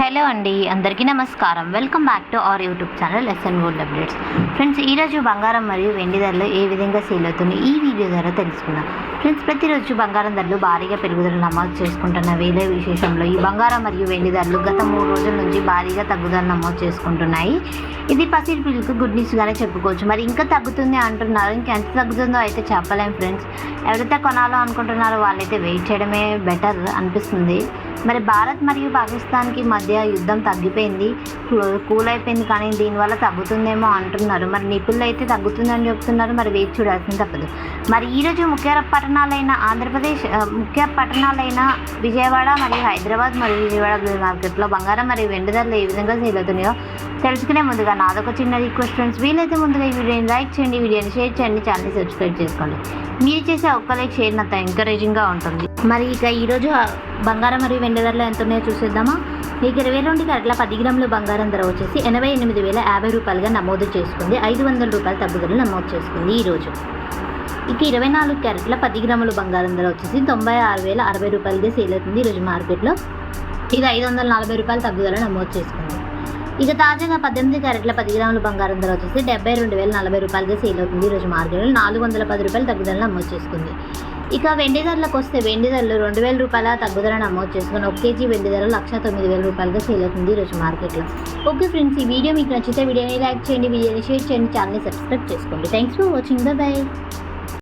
Hello అండి అందరికీ నమస్కారం. Welcome back to our YouTube channel SN gold updates friends ఈరోజు బంగారం మరియు వెండి ధరలు ఏ విధంగా సేల్ అవుతుంది? ఈ వీడియో ద్వారా తెలుసుకుందాం. ఫ్రెండ్స్ ప్రతిరోజు బంగారం ధరలు భారీగా పెరుగుదల నమోదు చేసుకుంటున్న వేలే విశేషంలో ఈ బంగారం మరియు వెండి ధరలు గత మూడు రోజుల నుంచి భారీగా తగ్గుదల నమోదు చేసుకుంటున్నాయి. ఇది పసిడి పిల్లలకు గుడ్ న్యూస్గానే చెప్పుకోవచ్చు. మరి ఇంకా తగ్గుతుంది అంటున్నారు. ఇంకా ఎంత తగ్గుతుందో అయితే చెప్పలేం ఫ్రెండ్స్ ఎవరైతే కొనాలో అనుకుంటున్నారో వాళ్ళైతే వెయిట్ చేయడమే బెటర్ అనిపిస్తుంది. మరి భారత్ మరియు పాకిస్తాన్కి మధ్య యుద్ధం తగ్గిపోయింది. కూల్ అయిపోయింది కానీ దీనివల్ల తగ్గుతుందేమో అంటున్నారు. మరి నిపుణులు అయితే తగ్గుతుందని చెప్తున్నారు. మరి వేచి చూడాల్సింది తప్పదు. మరి ఈరోజు ముఖ్య పట్టణాలైన ఆంధ్రప్రదేశ్ ముఖ్య పట్టణాలైన విజయవాడ మరియు హైదరాబాద్ మరియు విజయవాడ బ్లూ మార్కెట్లో బంగారం మరియు వెండి ధరలు ఏ విధంగా సేల్ తెలుసుకునే ముందుగా నాదొక చిన్న రిక్వెస్ట్ ఫ్రెండ్స్. వీలైతే ముందుగా ఈ వీడియోని లైక్ చేయండి వీడియోని షేర్ చేయండి ఛానల్ని సబ్స్క్రైబ్ చేసుకోండి. మీరు చేసే ఒక్క లైక్ షేర్ నాకు ఎంకరేజింగ్గా ఉంటుంది. మరి ఇక ఈరోజు బంగారం మరియు వెండి ధరలు ఎంత ఉన్నాయో చూసేద్దామా? ఇక ఇరవై రెండు క్యారెట్ల పది గ్రాముల బంగారం ధర వచ్చేసి ఎనభై ఎనిమిది వేల యాభై రూపాయలుగా నమోదు చేసుకుంది. ఐదు వందల రూపాయల తగ్గుదల నమోదు చేసుకుంది ఈరోజు. ఇక ఇరవై నాలుగు క్యారెట్ల పది గ్రాముల బంగారం ధర వచ్చేసి తొంభై ఆరు వేల అరవై రూపాయలకి సేల్ అవుతుంది ఈరోజు మార్కెట్లో. ఇది ఐదు వందల నలభై రూపాయల తగ్గుదల నమోదు చేసుకుంది. ఇక తాజాగా పద్దెనిమిది క్యారెట్ల పది గ్రాముల బంగారం ధర వచ్చేసి డెబ్బై రెండు వేల నలభై రూపాయలకి సేల్ అవుతుంది. ఈరోజు మార్కెట్లో నాలుగు వందల పది రూపాయల తగ్గుదల నమోదు చేసుకుంది. ఇక వెండి ధరలకు వస్తే వెండి ధరలు రెండు వేల రూపాయల తగ్గుదల నమోదు చేసుకుని ఒక కేజీ వెండి ధర లక్ష తొమ్మిది వేల రూపాయలుగా సేల్ అవుతుంది ఈరోజు మార్కెట్లో. ఓకే ఫ్రెండ్స్ ఈ వీడియో మీకు నచ్చితే వీడియోని లైక్ చేయండి వీడియోని షేర్ చేయండి ఛానల్ని సబ్స్క్రైబ్ చేసుకోండి. Thanks for watching the bye